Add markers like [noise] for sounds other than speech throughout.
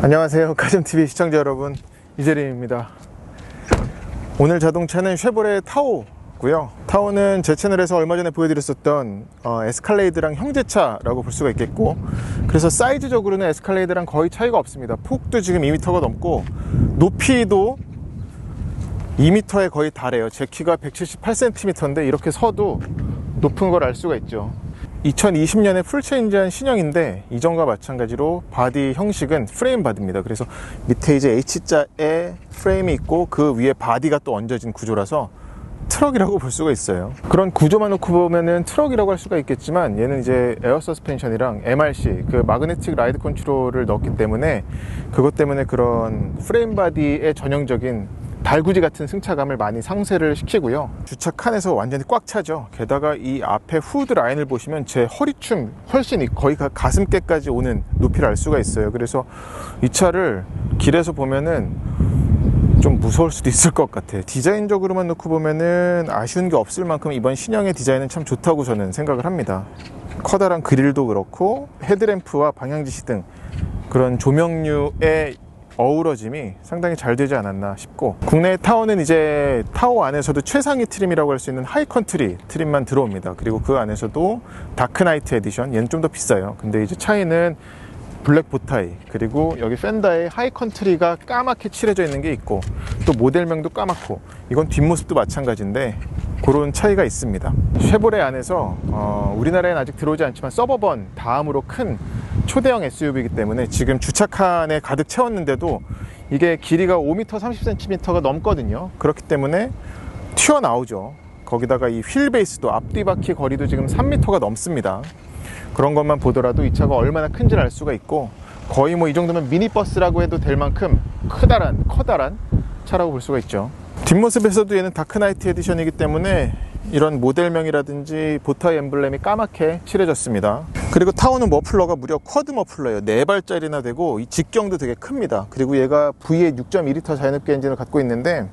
안녕하세요. [laughs] 가정TV 시청자 여러분. 이재림입니다. 오늘 자동차는 쉐보레 타오고요. 타오는 제 채널에서 얼마 전에 보여드렸었던 어, 에스칼레이드랑 형제차라고 볼 수가 있겠고 그래서 사이즈적으로는 에스칼레이드랑 거의 차이가 없습니다. 폭도 지금 2m가 넘고 높이도 2m에 거의 달해요. 제 키가 178cm인데 이렇게 서도 높은 걸 알 수가 있죠. 2020년에 풀체인지한 신형인데 이전과 마찬가지로 바디 형식은 프레임 바디입니다. 그래서 밑에 이제 H자의 프레임이 있고 그 위에 바디가 또 얹어진 구조라서 트럭이라고 볼 수가 있어요. 그런 구조만 놓고 보면은 트럭이라고 할 수가 있겠지만 얘는 이제 에어 서스펜션이랑 MRC 그 마그네틱 라이드 컨트롤을 넣었기 때문에 그것 때문에 그런 프레임 바디의 전형적인 달구지 같은 승차감을 많이 상쇄를 시키고요. 주차 칸에서 완전히 꽉 차죠. 게다가 이 앞에 후드 라인을 보시면 제 허리춤 훨씬 거의 가슴께까지 오는 높이를 알 수가 있어요. 그래서 이 차를 길에서 보면은 좀 무서울 수도 있을 것 같아. 디자인적으로만 놓고 보면은 아쉬운 게 없을 만큼 이번 신형의 디자인은 참 좋다고 저는 생각을 합니다. 커다란 그릴도 그렇고 헤드램프와 방향지시 등 그런 조명류의 어우러짐이 상당히 잘 되지 않았나 싶고 국내 타워는 이제 타워 안에서도 최상위 트림이라고 할 수 있는 하이컨트리 트림만 들어옵니다. 그리고 그 안에서도 다크나이트 에디션 얘는 좀 더 비싸요. 근데 이제 차이는 블랙 보타이 그리고 여기 펜다에 하이컨트리가 까맣게 칠해져 있는 게 있고 또 모델명도 까맣고 이건 뒷모습도 마찬가지인데 그런 차이가 있습니다. 쉐보레 안에서 어, 우리나라에는 아직 들어오지 않지만 서버번 다음으로 큰 초대형 SUV이기 때문에 지금 주차칸에 가득 채웠는데도 이게 길이가 5m 30cm가 넘거든요. 그렇기 때문에 튀어나오죠. 거기다가 이 휠 베이스도 앞뒤 바퀴 거리도 지금 3m가 넘습니다. 그런 것만 보더라도 이 차가 얼마나 큰지를 알 수가 있고 거의 뭐 이 정도면 미니버스라고 해도 될 만큼 크다란 커다란 차라고 볼 수가 있죠. 뒷모습에서도 얘는 다크나이트 에디션이기 때문에 이런 모델명이라든지 보타이 엠블렘이 까맣게 칠해졌습니다. 그리고 타오는 머플러가 무려 쿼드 머플러예요. 4발짜리나 되고 이 직경도 되게 큽니다. 그리고 얘가 V8 6.2L 자연흡기 엔진을 갖고 있는데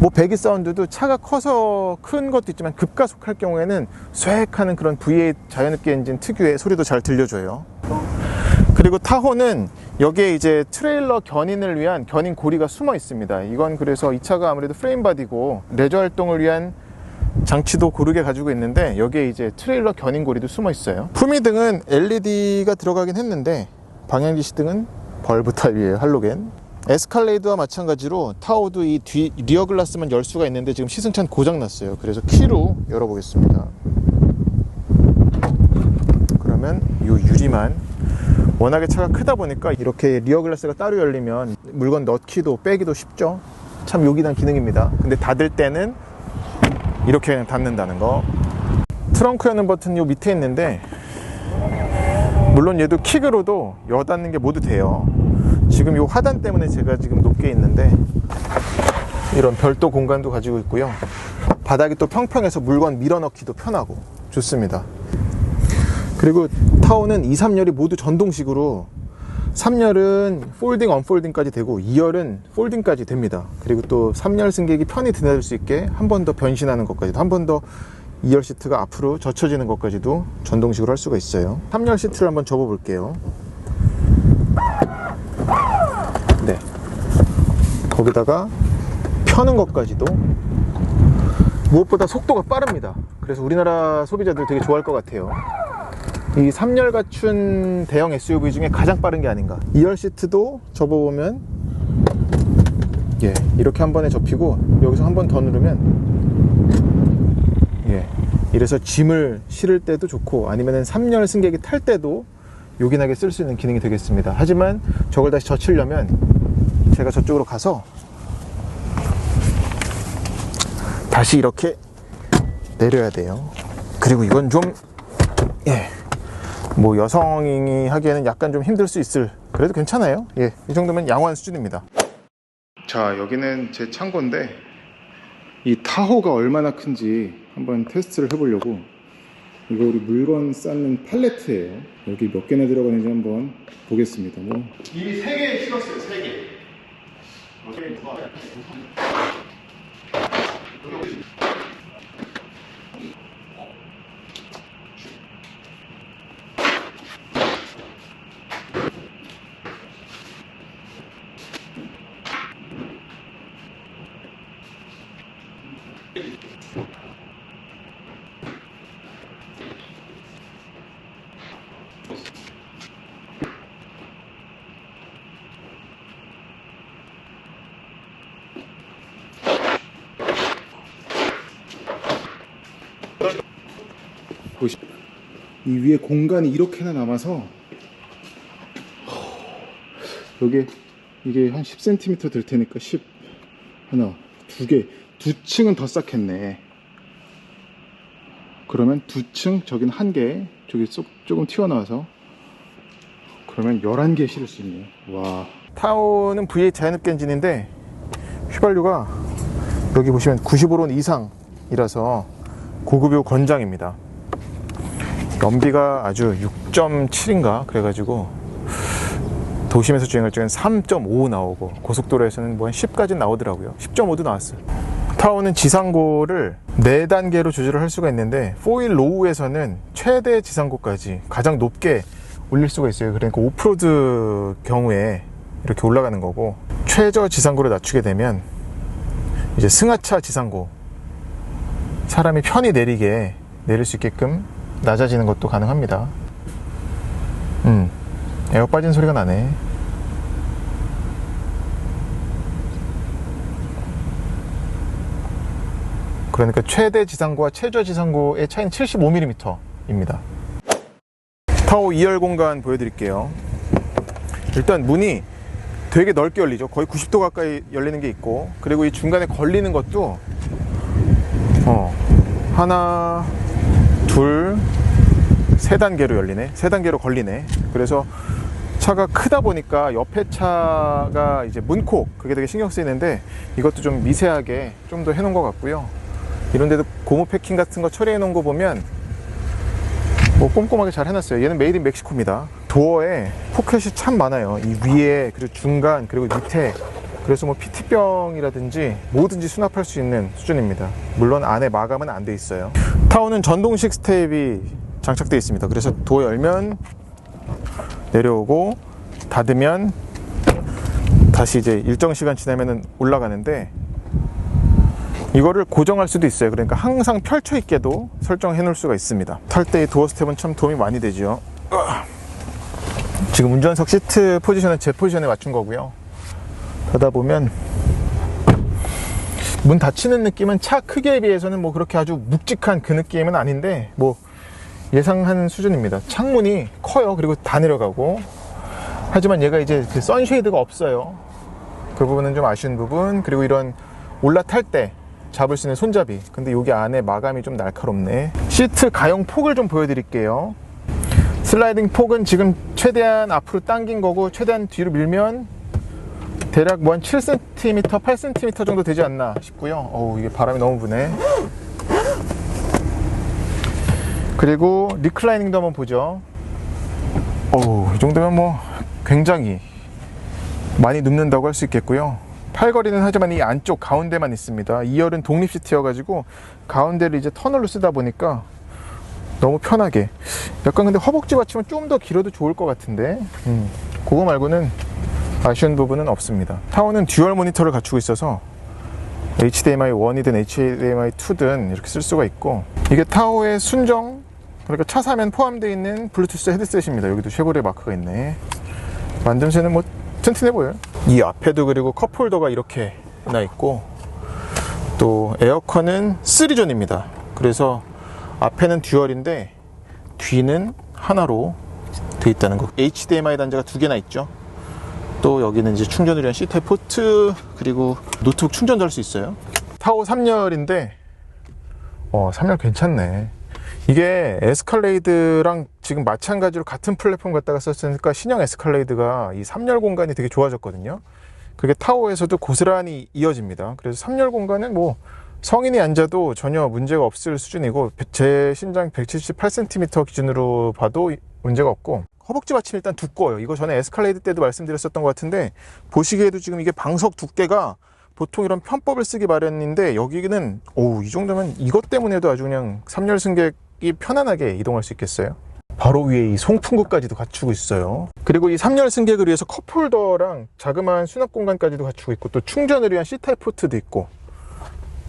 뭐 배기 사운드도 차가 커서 큰 것도 있지만 급가속할 경우에는 쇠하는 그런 V8 자연흡기 엔진 특유의 소리도 잘 들려줘요. 그리고 타호는 여기에 이제 트레일러 견인을 위한 견인 고리가 숨어 있습니다. 이건 그래서 이 차가 아무래도 프레임 바디고 레저 활동을 위한 장치도 고르게 가지고 있는데 여기에 이제 트레일러 견인고리도 숨어 있어요. 품위등은 LED가 들어가긴 했는데 방향지시 등은 벌브 타입이에요 할로겐. 에스칼레이드와 마찬가지로 타오도 이 뒤 리어 글라스만 열 수가 있는데 지금 시승차는 고장 났어요. 그래서 키로 열어보겠습니다. 그러면 이 유리만 워낙에 차가 크다 보니까 이렇게 리어 글라스가 따로 열리면 물건 넣기도 빼기도 쉽죠? 참 요긴한 기능입니다. 근데 닫을 때는 이렇게 닫는다는 거. 트렁크 여는 버튼 요 밑에 있는데 물론 얘도 킥으로도 여 닫는 게 모두 돼요. 지금 요 하단 때문에 제가 지금 높게 있는데 이런 별도 공간도 가지고 있고요. 바닥이 또 평평해서 물건 밀어넣기도 편하고 좋습니다. 그리고 타워는 2, 3열이 모두 전동식으로 3열은 폴딩, 언폴딩까지 되고 2열은 폴딩까지 됩니다. 그리고 또 3열 승객이 편히 드나들 수 있게 한 번 더 변신하는 것까지도 한 번 더 2열 시트가 앞으로 젖혀지는 것까지도 전동식으로 할 수가 있어요. 3열 시트를 한번 접어 볼게요. 네. 거기다가 펴는 것까지도 무엇보다 속도가 빠릅니다. 그래서 우리나라 소비자들 되게 좋아할 것 같아요. 이 3열 갖춘 대형 SUV 중에 가장 빠른 게 아닌가. 2열 시트도 접어보면 예 이렇게 한 번에 접히고 여기서 한 번 더 누르면 예 이래서 짐을 실을 때도 좋고 아니면 3열 승객이 탈 때도 요긴하게 쓸 수 있는 기능이 되겠습니다. 하지만 저걸 다시 젖히려면 제가 저쪽으로 가서 다시 이렇게 내려야 돼요. 그리고 이건 좀 예. 뭐 여성이 하기에는 약간 좀 힘들 수 있을. 그래도 괜찮아요. 예, 이 정도면 양호한 수준입니다. 자 여기는 제 창고인데 이 타호가 얼마나 큰지 한번 테스트를 해보려고 이거 우리 물건 쌓는 팔레트예요. 여기 몇 개나 들어가는지 한번 보겠습니다. 뭐. 이미 3개 실었어요 3개 이 위에 공간이 이렇게나 남아서 여기 이게 한 10cm 될 테니까 10 하나 두 개 두 층은 더 쌓겠네. 그러면 두 층 저긴 한 개 저기 쏙 조금 튀어나와서 그러면 11개 실을 수 있네. 와. 타오는 V8 자연흡기 엔진인데 휘발유가 여기 보시면 95론 이상이라서 고급유 권장입니다 연비가 아주 6.7인가? 그래가지고 도심에서 주행할 적엔 3.5 나오고 고속도로에서는 뭐 한 10까지 나오더라고요. 10.5도 나왔어요. 타오는 지상고를 4단계로 조절을 할 수가 있는데 4일 로우에서는 최대 지상고까지 가장 높게 올릴 수가 있어요. 그러니까 오프로드 경우에 이렇게 올라가는 거고 최저 지상고를 낮추게 되면 이제 승하차 지상고 사람이 편히 내리게 내릴 수 있게끔 낮아지는 것도 가능합니다. 음 에어 빠진 소리가 나네. 그러니까 최대 지상고와 최저 지상고의 차이는 75mm입니다. 타오 2열 공간 보여드릴게요. 일단 문이 되게 넓게 열리죠. 거의 90도 가까이 열리는 게 있고 그리고 이 중간에 걸리는 것도 어 하나 둘 세 단계로 열리네. 세 단계로 걸리네. 그래서 차가 크다 보니까 옆에 차가 이제 문콕 그게 되게 신경 쓰이는데 이것도 좀 미세하게 좀 더 해놓은 것 같고요. 이런 데도 고무 패킹 같은 거 처리해 놓은 거 보면 뭐 꼼꼼하게 잘 해놨어요. 얘는 메이드 인 멕시코입니다. 도어에 포켓이 참 많아요. 이 위에 그리고 중간 그리고 밑에 그래서 뭐 PT병이라든지 뭐든지 수납할 수 있는 수준입니다. 물론 안에 마감은 안 돼 있어요. 타오는 전동식 스텝이 장착되어 있습니다. 그래서 도어 열면 내려오고 닫으면 다시 이제 일정 시간 지나면은 올라가는데 이거를 고정할 수도 있어요. 그러니까 항상 펼쳐 있게도 설정해 놓을 수가 있습니다. 탈때 도어 스텝은 참 도움이 많이 되죠. 지금 운전석 시트 포지션은 제 포지션에 맞춘 거고요 하다 보면 문 닫히는 느낌은 차 크기에 비해서는 뭐 그렇게 아주 묵직한 그 느낌은 아닌데 뭐 예상한 수준입니다. 창문이 커요. 그리고 다 내려가고. 하지만 얘가 이제 그 선쉐이드가 없어요. 그 부분은 좀 아쉬운 부분. 그리고 이런 올라탈 때 잡을 수 있는 손잡이. 근데 여기 안에 마감이 좀 날카롭네. 시트 가용 폭을 좀 보여드릴게요. 슬라이딩 폭은 지금 최대한 앞으로 당긴 거고 최대한 뒤로 밀면 대략 뭐 한 7cm, 8cm 정도 되지 않나 싶고요. 어우 이게 바람이 너무 부네. 그리고 리클라이닝도 한번 보죠. 어우 이 정도면 뭐 굉장히 많이 눕는다고 할 수 있겠고요. 팔걸이는 하지만 이 안쪽 가운데만 있습니다. 2열은 독립 시트여가지고 가운데를 이제 터널로 쓰다 보니까 너무 편하게. 약간 근데 허벅지 받침은 좀 더 길어도 좋을 것 같은데. 음, 그거 말고는 아쉬운 부분은 없습니다. 타워는 듀얼 모니터를 갖추고 있어서 HDMI 1이든 HDMI 2든 이렇게 쓸 수가 있고 이게 타워의 순정 그러니까 차 사면 포함되어 있는 블루투스 헤드셋입니다. 여기도 쉐보레 마크가 있네. 만듦새는 뭐 튼튼해 보여요. 이 앞에도 그리고 컵홀더가 이렇게 나 있고 또 에어컨은 3존입니다. 그래서 앞에는 듀얼인데 뒤는 하나로 돼 있다는 거. HDMI 단자가 두 개나 있죠 또 여기는 이제 충전을 위한 C타입 포트 그리고 노트북 충전도 할 수 있어요. 타워 3열인데 어 3열 괜찮네. 이게 에스컬레이드랑 지금 마찬가지로 같은 플랫폼 갖다가 썼으니까 신형 에스컬레이드가 이 3열 공간이 되게 좋아졌거든요. 그게 타워에서도 고스란히 이어집니다. 그래서 3열 공간은 뭐 성인이 앉아도 전혀 문제가 없을 수준이고 제 신장 178cm 기준으로 봐도 문제가 없고 허벅지 받침 일단 두꺼워요. 이거 전에 에스컬레이드 때도 말씀드렸었던 것 같은데 보시기에도 지금 이게 방석 두께가 보통 이런 편법을 쓰기 마련인데 여기는 오 이 정도면 이것 때문에도 아주 그냥 3열 승객이 편안하게 이동할 수 있겠어요? 바로 위에 이 송풍구까지도 갖추고 있어요. 그리고 이 3열 승객을 위해서 컵홀더랑 자그마한 수납 공간까지도 갖추고 있고 또 충전을 위한 C타입 포트도 있고.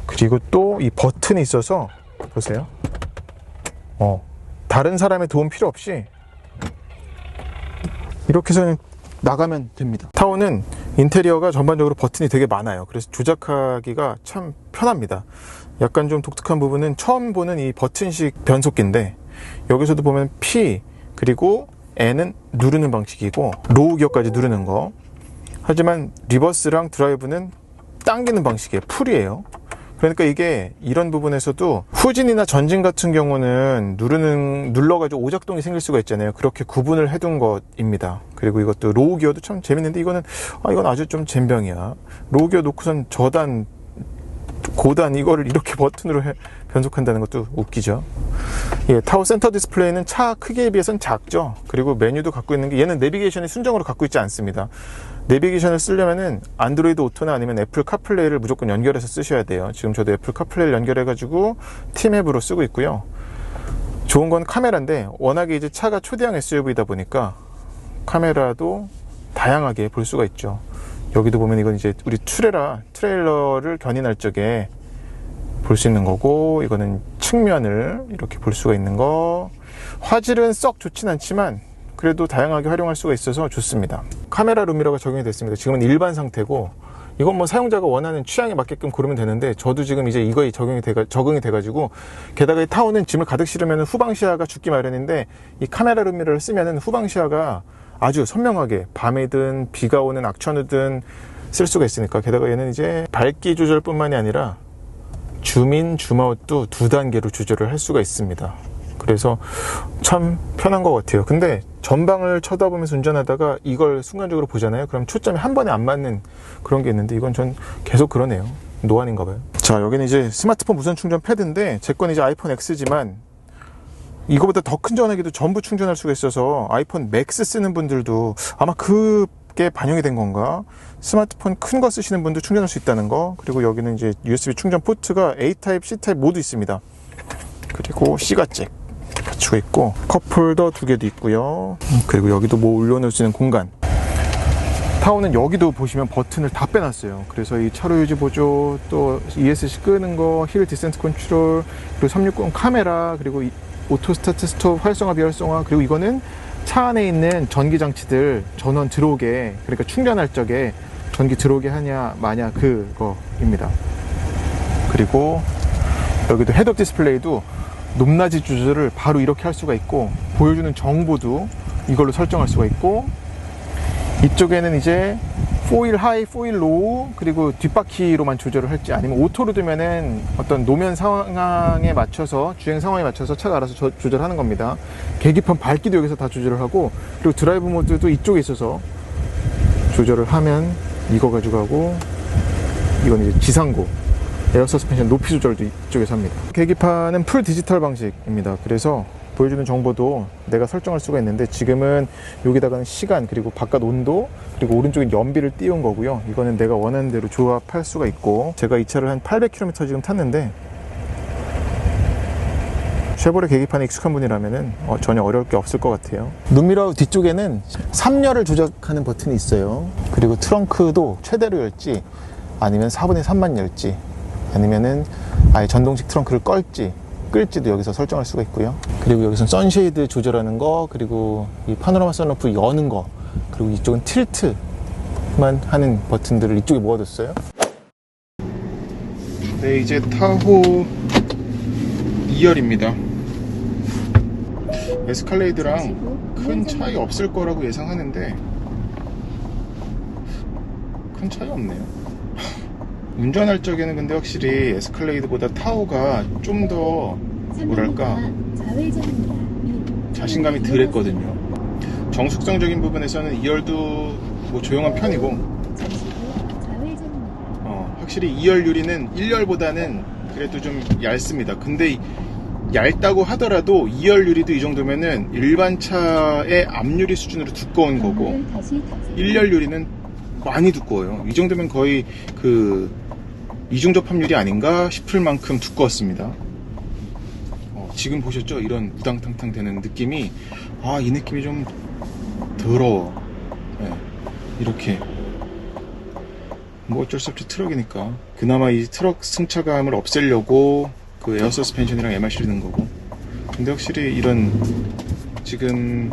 그리고 또 이 버튼이 있어서 보세요. 어 다른 사람의 도움 필요 없이 이렇게 해서 나가면 됩니다. 타워는 인테리어가 전반적으로 버튼이 되게 많아요. 그래서 조작하기가 참 편합니다. 약간 좀 독특한 부분은 처음 보는 이 버튼식 변속기인데 여기서도 보면 P 그리고 N은 누르는 방식이고 로우 기어까지 누르는 거. 하지만 리버스랑 드라이브는 당기는 방식이에요 풀이에요 그러니까 이게 이런 부분에서도 후진이나 전진 같은 경우는 누르는 눌러가지고 오작동이 생길 수가 있잖아요. 그렇게 구분을 해둔 것입니다. 그리고 이것도 로우 기어도 참 재밌는데 이거는 아 이건 아주 좀 잼병이야. 로우 기어 놓고선 저단 고단 이거를 이렇게 [laughs] 버튼으로 해- 변속한다는 것도 웃기죠. 예, 타워 센터 디스플레이는 차 크기에 비해서는 작죠. 그리고 메뉴도 갖고 있는 게 얘는 내비게이션이 순정으로 갖고 있지 않습니다. 내비게이션을 쓰려면은 안드로이드 오토나 아니면 애플 카플레이를 무조건 연결해서 쓰셔야 돼요. 지금 저도 애플 카플레이를 연결해가지고 팀앱으로 쓰고 있고요. 좋은 건 카메라인데 워낙에 이제 차가 초대형 SUV다 보니까 카메라도 다양하게 볼 수가 있죠. 여기도 보면 이건 이제 우리 트레라 트레일러를 견인할 적에 볼 수 있는 거고 이거는 측면을 이렇게 볼 수가 있는 거 화질은 썩 좋진 않지만 그래도 다양하게 활용할 수가 있어서 좋습니다 카메라 룸미러가 적용이 됐습니다 지금은 일반 상태고 이건 뭐 사용자가 원하는 취향에 맞게끔 고르면 되는데 저도 지금 이제 이거에 적용이 돼가 적응이 돼가지고 게다가 이 타워는 짐을 가득 실으면 후방 시야가 죽기 마련인데 이 카메라 룸미러를 쓰면은 후방 시야가 아주 선명하게 밤이든 비가 오는 악천후든 쓸 수가 있으니까 게다가 얘는 이제 밝기 조절뿐만이 아니라 줌인 줌아웃도 두 단계로 조절을 할 수가 있습니다. 그래서 참 편한 것 같아요. 근데 전방을 쳐다보면서 운전하다가 이걸 순간적으로 보잖아요. 그럼 초점이 한 번에 안 맞는 그런 게 있는데 이건 전 계속 그러네요. 노안인가 봐요. 자, 여기는 이제 스마트폰 무선 충전 패드인데 제 건 이제 아이폰 X지만 이거보다 더 큰 전화기도 전부 충전할 수가 있어서 아이폰 맥스 쓰는 분들도 아마 그게 반영이 된 건가? 스마트폰 큰 거 쓰시는 분도 충전할 수 있다는 거. 그리고 여기는 이제 USB 충전 포트가 A 타입, C 타입 모두 있습니다. 그리고 C가 잭 갖추고 있고 컵홀더 두 개도 있고요. 음, 그리고 여기도 뭐 올려놓을 수 있는 공간. 타워는 여기도 보시면 버튼을 다 빼놨어요. 그래서 이 차로 유지 보조, 또 ESC 끄는 거, 힐 디센트 컨트롤, 그리고 360 카메라, 그리고 이 오토 스타트 스톱 활성화 비활성화, 그리고 이거는 차 안에 있는 전기 장치들 전원 들어오게, 그러니까 충전할 적에 전기 들어오게 하냐 마냐 그거입니다. 그리고 여기도 헤드업 디스플레이도 높낮이 조절을 바로 이렇게 할 수가 있고 보여주는 정보도 이걸로 설정할 수가 있고 이쪽에는 이제 포일 하이, 포일 로우 그리고 뒷바퀴로만 조절을 할지 아니면 오토로 두면은 어떤 노면 상황에 맞춰서 주행 상황에 맞춰서 차가 알아서 저- 조절하는 겁니다. 계기판 밝기도 여기서 다 조절을 하고 그리고 드라이브 모드도 이쪽에 있어서 조절을 하면 이거 가지고 하고 이건 이제 지상고 에어 서스펜션 높이 조절도 이쪽에서 합니다. 계기판은 풀 디지털 방식입니다. 그래서 보여주는 정보도 내가 설정할 수가 있는데 지금은 여기다가는 시간 그리고 바깥 온도 그리고 오른쪽에 연비를 띄운 거고요. 이거는 내가 원하는 대로 조합할 수가 있고 제가 이 차를 한 800km 지금 탔는데 쉐보레 계기판에 익숙한 분이라면은 어, 전혀 어려울 게 없을 것 같아요. 눈미러 뒤쪽에는 3열을 조작하는 버튼이 있어요. 그리고 트렁크도 최대로 열지 아니면 4분의 3만 열지 아니면은 아예 전동식 트렁크를 껄지 끌지도 여기서 설정할 수가 있고요. 그리고 여기서 선쉐이드 조절하는 거 그리고 이 파노라마 선루프 여는 거 그리고 이쪽은 틸트만 하는 버튼들을 이쪽에 모아뒀어요. 네 이제 타호 2열입니다. 에스칼레이드랑 큰 차이 없을 거라고 예상하는데 큰 차이 없네요. 운전할 적에는 근데 확실히 에스칼레이드보다 타오가 좀 더 뭐랄까 자신감이 덜 했거든요. 정숙성적인 부분에서는 2열도 뭐 조용한 편이고 어, 확실히 2열 유리는 1열보다는 그래도 좀 얇습니다. 근데 이- 얇다고 하더라도 2열 유리도 이 정도면은 일반 차의 앞유리 수준으로 두꺼운 거고 1열 유리는 많이 두꺼워요. 이 정도면 거의 그 이중 접합률이 아닌가 싶을 만큼 두꺼웠습니다. 어, 지금 보셨죠? 이런 우당탕탕 되는 느낌이 아 이 느낌이 좀 더러워. 예, 이렇게 뭐 어쩔 수 없이 트럭이니까 그나마 이 트럭 승차감을 없애려고 그 에어 서스펜션이랑 MRC를 넣은 거고 근데 확실히 이런 지금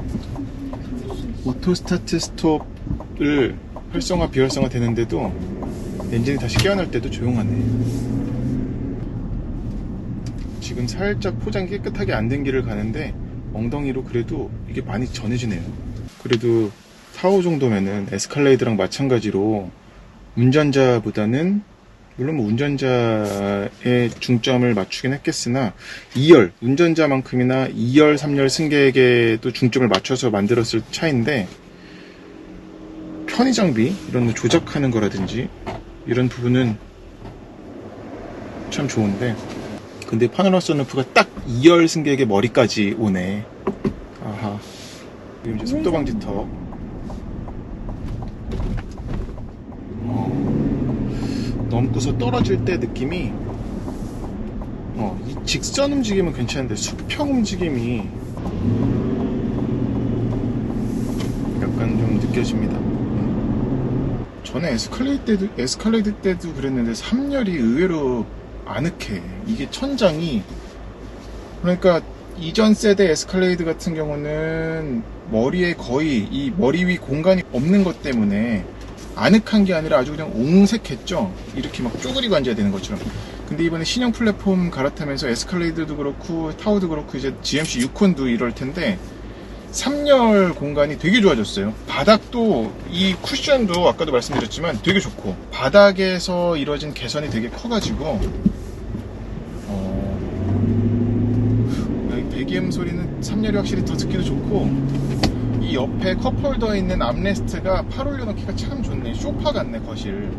오토 스타트 스톱을 활성화 비활성화 되는데도 엔진이 다시 깨어날 때도 조용하네 지금 살짝 포장이 깨끗하게 안 된 길을 가는데 엉덩이로 그래도 이게 많이 전해지네요. 그래도 타오 정도면은 에스컬레이드랑 마찬가지로 운전자보다는 물론 뭐 운전자의 중점을 맞추긴 했겠으나 2열 운전자만큼이나 2열 3열 승객에게도 중점을 맞춰서 만들었을 차인데 편의 장비 이런 거 조작하는 거라든지 이런 부분은 참 좋은데. 근데 파노라 선루프가 딱 2열 승객의 머리까지 오네. 아하. 지금 이제 속도 방지턱 어, 넘고서 떨어질 때 느낌이 어, 이 직선 움직임은 괜찮은데 수평 움직임이 약간 좀 느껴집니다. 전에 에스컬레이드 때도, 에스컬레이드 때도 그랬는데 3열이 의외로 아늑해. 이게 천장이 그러니까 이전 세대 에스컬레이드 같은 경우는 머리에 거의 이 머리 위 공간이 없는 것 때문에 아늑한 게 아니라 아주 그냥 옹색했죠. 이렇게 막 쪼그리고 앉아야 되는 것처럼. 근데 이번에 신형 플랫폼 갈아타면서 에스컬레이드도 그렇고 타워도 그렇고 이제 GMC 유콘도 이럴 텐데 3열 공간이 되게 좋아졌어요. 바닥도 이 쿠션도 아까도 말씀드렸지만 되게 좋고 바닥에서 이루어진 개선이 되게 커가지고 어, 배기음 소리는 3열이 확실히 더 듣기도 좋고 이 옆에 컵홀더에 있는 암레스트가 팔 올려놓기가 참 좋네. 쇼파 같네 거실.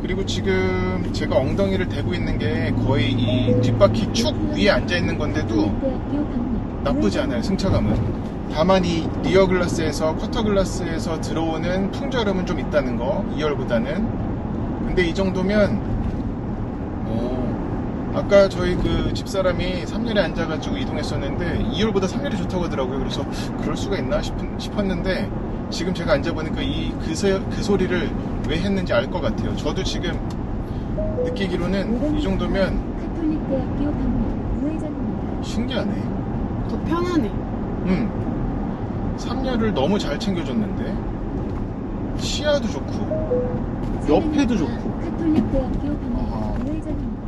그리고 지금 제가 엉덩이를 대고 있는 게 거의 이 뒷바퀴 축 위에 앉아 있는 건데도 나쁘지 않아요 승차감은. 다만 이 리어 글라스에서 커터 글라스에서 들어오는 풍절음은 좀 있다는 거 2열보다는. 근데 이 정도면 어, 아까 저희 그 집사람이 3열에 앉아가지고 이동했었는데 2열보다 3열이 좋다고 하더라고요. 그래서 그럴 수가 있나 싶, 싶었는데 지금 제가 앉아보니까 이 그 그 소리를 왜 했는지 알 것 같아요. 저도 지금 느끼기로는 이 정도면. 신기하네 더 편하네. 응. 3열을 너무 잘 챙겨줬는데 시야도 좋고 옆에도 좋고 카톨릭대학교 아하. 방문 우회전입니다.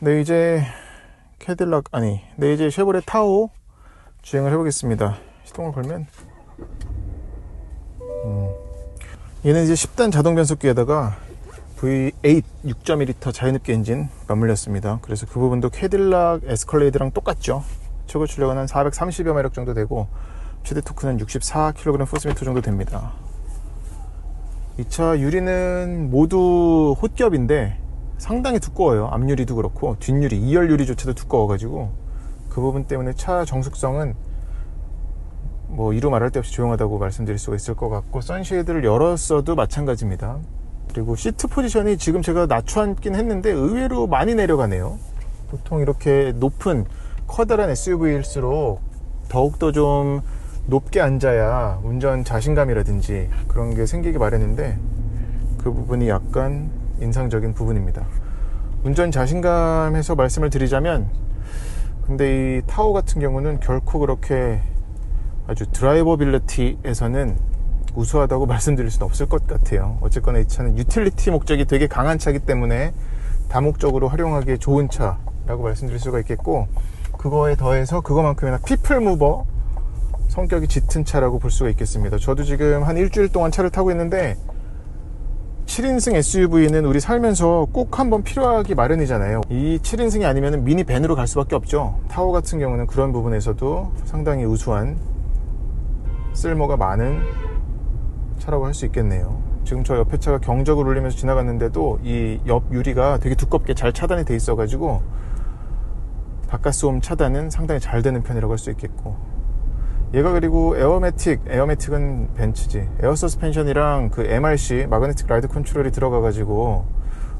네 이제 캐딜락 아니 네 이제 쉐보레 타오 주행을 해보겠습니다 시동을 걸면 음. 얘는 이제 10단 자동 변속기에다가 V8 6.1L 자연흡기 엔진 맞물렸습니다 그래서 그 부분도 캐딜락 에스컬레이드랑 똑같죠 최고 출력은 한 430여 마력 정도 되고 최대 토크는 64kg 포스미터 정도 됩니다 이 차 유리는 모두 홑겹인데 상당히 두꺼워요. 앞유리도 그렇고 뒷유리, 2열 유리조차도 두꺼워가지고 그 부분 때문에 차 정숙성은 뭐 이루 말할 데 없이 조용하다고 말씀드릴 수가 있을 것 같고 선쉐이드를 열었어도 마찬가지입니다. 그리고 시트 포지션이 지금 제가 낮춰 앉긴 했는데 의외로 많이 내려가네요. 보통 이렇게 높은 커다란 SUV일수록 더욱더 좀 높게 앉아야 운전 자신감이라든지 그런 게 생기기 마련인데 그 부분이 약간 인상적인 부분입니다. 운전 자신감에서 말씀을 드리자면 근데 이 타오 같은 경우는 결코 그렇게 아주 드라이버빌리티에서는 우수하다고 [laughs] 말씀드릴 수는 없을 것 같아요. 어쨌거나 이 차는 유틸리티 목적이 되게 강한 차기 때문에 다목적으로 활용하기에 좋은 차라고 말씀드릴 수가 있겠고 그거에 더해서 그거만큼이나 피플 무버 성격이 짙은 차라고 볼 수가 있겠습니다. 저도 지금 한 일주일 동안 차를 타고 있는데 7인승 SUV는 우리 살면서 꼭 한번 필요하기 마련이잖아요. 이 7인승이 아니면 미니 밴으로 갈 수밖에 없죠. 타워 같은 경우는 그런 부분에서도 상당히 우수한 쓸모가 많은 차라고 할 수 있겠네요. 지금 저 옆에 차가 경적을 울리면서 지나갔는데도 이 옆 유리가 되게 두껍게 잘 차단이 돼 있어 가지고 바깥소음 차단은 상당히 잘 되는 편이라고 할 수 있겠고 얘가 그리고 에어매틱, 에어매틱은 벤츠지. 에어 서스펜션이랑 그 MRC, 마그네틱 라이드 컨트롤이 들어가 가지고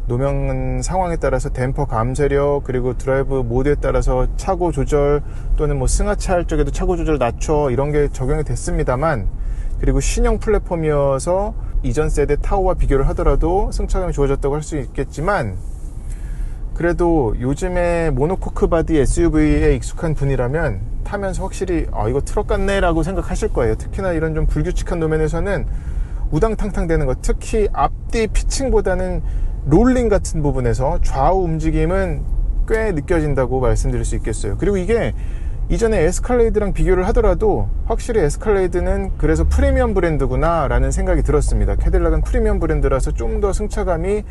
노면 상황에 따라서 댐퍼 감쇄력 그리고 드라이브 모드에 따라서 차고 조절 또는 뭐 승하차 할 적에도 차고 조절 낮춰 이런 게 적용이 됐습니다만 그리고 신형 플랫폼이어서 이전 세대 타워와 비교를 하더라도 승차감이 좋아졌다고 할 수 있겠지만 그래도 요즘에 모노코크 바디 SUV에 익숙한 분이라면 타면서 확실히 아 이거 트럭 같네 라고 생각하실 거예요 특히나 이런 좀 불규칙한 노면에서는 우당탕탕 되는 것 특히 앞뒤 피칭보다는 롤링 같은 부분에서 좌우 움직임은 꽤 느껴진다고 말씀드릴 수 있겠어요. 그리고 이게 이전에 에스칼레이드랑 비교를 하더라도 확실히 에스칼레이드는 그래서 프리미엄 브랜드구나 라는 생각이 들었습니다. 캐딜락은 프리미엄 브랜드라서 좀 더 승차감이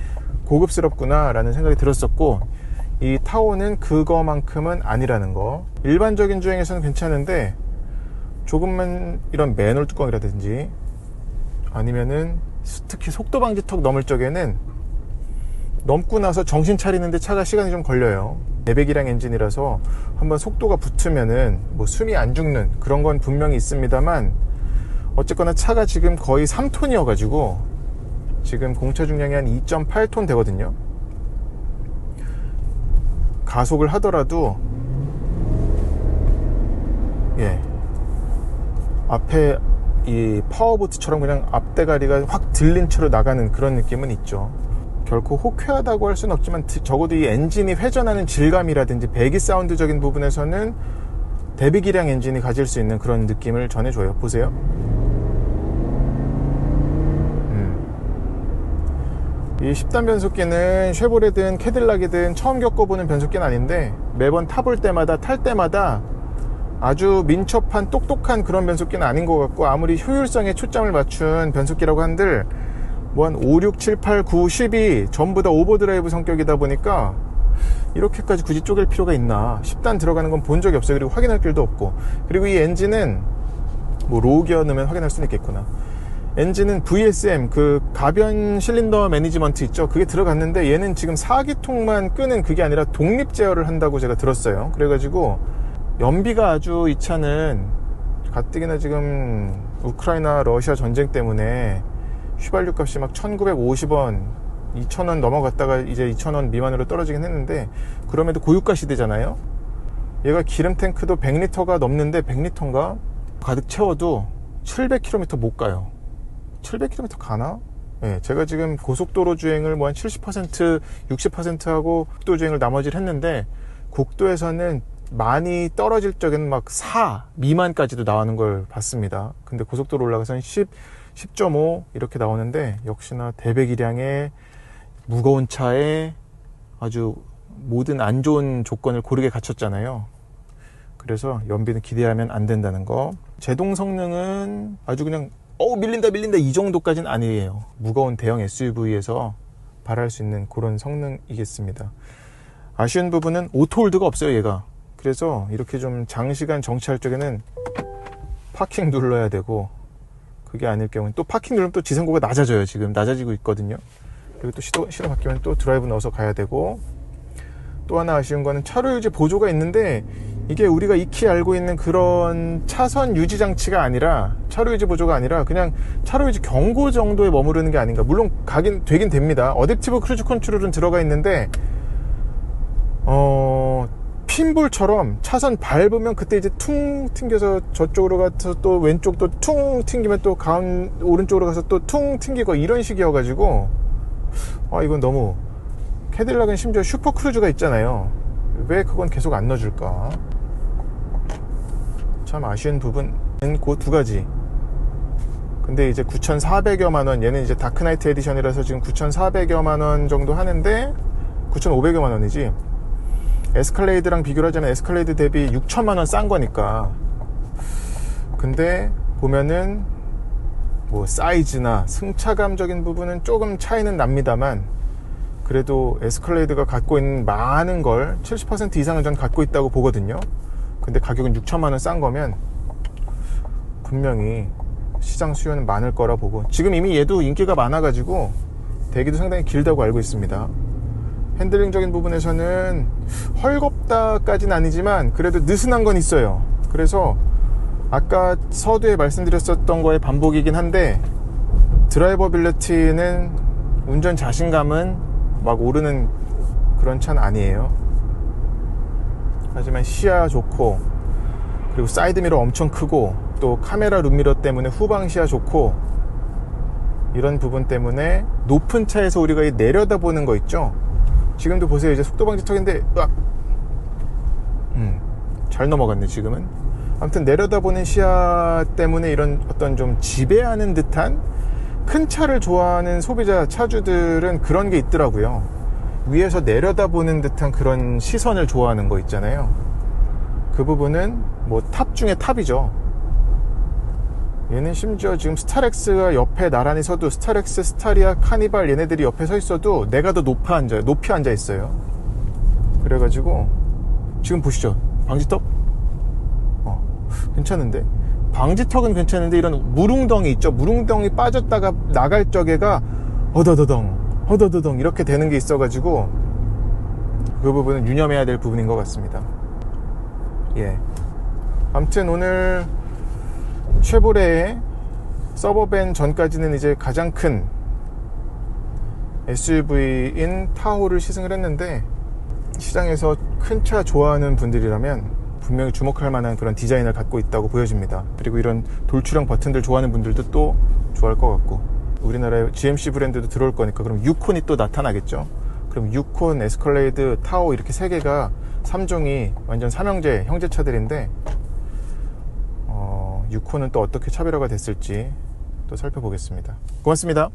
고급스럽구나 라는 생각이 들었었고 이 타오는 그거만큼은 아니라는 거 일반적인 주행에서는 괜찮은데 조금만 이런 맨홀 뚜껑이라든지 아니면은 특히 속도 방지 턱 넘을 적에는 넘고 나서 정신 차리는데 차가 시간이 좀 걸려요. 내백이랑 엔진이라서 한번 속도가 붙으면은 뭐 숨이 안 죽는 그런 건 분명히 있습니다만 어쨌거나 차가 지금 거의 3톤이어 가지고 지금 공차 중량이 한 2.8톤 되거든요. 가속을 하더라도 예 앞에 이 파워보트처럼 그냥 앞대가리가 확 들린 채로 나가는 그런 느낌은 있죠. 결코 호쾌하다고 할 수는 없지만 드- 적어도 이 엔진이 회전하는 질감이라든지 배기 사운드적인 부분에서는 대비기량 엔진이 가질 수 있는 그런 느낌을 전해줘요. 보세요. 음. 이 10단 변속기는 쉐보레든 캐딜락이든 처음 겪어보는 변속기는 아닌데 매번 타볼 때마다 탈 때마다 아주 민첩한 똑똑한 그런 변속기는 아닌 것 같고 아무리 효율성에 초점을 맞춘 변속기라고 한들 뭐 한 5, 6, 7, 8, 9, 10이 전부 다 오버드라이브 성격이다 보니까 이렇게까지 굳이 쪼갤 필요가 있나. 10단 들어가는 건 본 적이 없어요. 그리고 확인할 길도 없고. 그리고 이 엔진은 뭐 로우 기어 넣으면 확인할 수는 있겠구나. 엔진은 VSM 그 가변 실린더 매니지먼트 있죠? 그게 들어갔는데 얘는 지금 4기통만 끄는 그게 아니라 독립 제어를 한다고 제가 들었어요. 그래가지고 연비가 아주 이 차는 가뜩이나 지금 우크라이나 러시아 전쟁 때문에 휘발유 값이 막 1950원 2,000원 넘어갔다가 이제 2,000원 미만으로 떨어지긴 했는데 그럼에도 고유가 시대잖아요 얘가 기름 탱크도 100리터가 넘는데 100리터인가 가득 채워도 700km 못 가요 700km 가나? 예, 제가 지금 고속도로 주행을 뭐 한 70% 60% 하고 국도 주행을 나머지를 했는데 국도에서는 많이 떨어질 적에는 막 4 미만까지도 나오는 걸 봤습니다. 근데 고속도로 올라가서는 10, 10.5 이렇게 나오는데 역시나 대배기량의 무거운 차에 아주 모든 안 좋은 조건을 고르게 갖췄잖아요. 그래서 연비는 기대하면 안 된다는 거. 제동 성능은 아주 그냥 어 밀린다 밀린다 이 정도까지는 아니에요. 무거운 대형 SUV에서 바랄 수 있는 그런 성능이겠습니다. 아쉬운 부분은 오토홀드가 없어요 얘가. 그래서 이렇게 좀 장시간 정차할 적에는 파킹 눌러야 되고 그게 아닐 경우는 또 파킹 누르면 또 지상고가 낮아져요 지금. 낮아지고 있거든요. 그리고 또 시도, 시도 바뀌면 또 드라이브 넣어서 가야 되고. 또 하나 아쉬운 거는 차로 유지 보조가 있는데 이게 우리가 익히 알고 있는 그런 차선 유지 장치가 아니라 차로 유지 보조가 아니라 그냥 차로 유지 경고 정도에 머무르는 게 아닌가. 물론 가긴 되긴 됩니다. 어댑티브 크루즈 컨트롤은 들어가 있는데 어 핀볼처럼 차선 밟으면 그때 이제 퉁 튕겨서 저쪽으로 가서 또 왼쪽도 퉁 튕기면 또 가운 오른쪽으로 가서 또 퉁 튕기고 이런 식이어가지고 아 이건 너무 캐딜락은 심지어 슈퍼 크루즈가 있잖아요. 왜 그건 계속 안 넣어줄까? 참 아쉬운 부분은 그 두 가지. 근데 이제 9,400여만 원, 얘는 이제 다크나이트 에디션이라서 지금 9,400여만 원 정도 하는데 9,500여만 원이지. 에스칼레이드랑 비교를 하자면 에스칼레이드 대비 6천만 원 싼 거니까. 근데 보면은 뭐 사이즈나 승차감적인 부분은 조금 차이는 납니다만 그래도 에스컬레이드가 갖고 있는 많은 걸 70% 이상은 전 갖고 있다고 보거든요. 근데 가격은 6천만 원 싼 거면 분명히 시장 수요는 많을 거라 보고 지금 이미 얘도 인기가 많아가지고 대기도 상당히 길다고 알고 있습니다. 핸들링적인 부분에서는 헐겁다까지는 아니지만 그래도 느슨한 건 있어요. 그래서 아까 서두에 말씀드렸었던 거의 반복이긴 한데 드라이버빌리티는 운전 자신감은 막 오르는 그런 차는 아니에요. 하지만 시야 좋고 그리고 사이드미러 엄청 크고 또 카메라 룸미러 때문에 후방 시야 좋고 이런 부분 때문에 높은 차에서 우리가 이 내려다보는 거 있죠. 지금도 보세요. 이제 속도 방지 턱인데 으악! 음, 잘 넘어갔네 지금은. 아무튼 내려다보는 시야 때문에 이런 어떤 좀 지배하는 듯한 큰 차를 좋아하는 소비자 차주들은 그런 게 있더라고요. 위에서 내려다보는 듯한 그런 시선을 좋아하는 거 있잖아요. 그 부분은 뭐 탑 중에 탑이죠. 얘는 심지어 지금 스타렉스가 옆에 나란히 서도 스타렉스, 스타리아, 카니발 얘네들이 옆에 서 있어도 내가 더 높아 앉아요. 높이 앉아 있어요. 그래가지고 지금 보시죠. 방지턱? 어, 괜찮은데? 방지턱은 괜찮은데 이런 무릉덩이 있죠. 무릉덩이 빠졌다가 나갈 적에가 어더더덩, 어더더덩 이렇게 되는 게 있어가지고 그 부분은 유념해야 될 부분인 것 같습니다. 예. 아무튼 오늘 쉐보레의 서버밴 전까지는 이제 가장 큰 SUV인 타호를 시승을 했는데 시장에서 큰 차 좋아하는 분들이라면 분명히 주목할 만한 그런 디자인을 갖고 있다고 보여집니다. 그리고 이런 돌출형 버튼들 좋아하는 분들도 또 좋아할 것 같고 우리나라에 GMC 브랜드도 들어올 거니까 그럼 유콘이 또 나타나겠죠. 그럼 유콘, 에스컬레이드, 타오 이렇게 세 개가 3종이 완전 삼형제 형제차들인데 어, 유콘은 또 어떻게 차별화가 됐을지 또 살펴보겠습니다. 고맙습니다.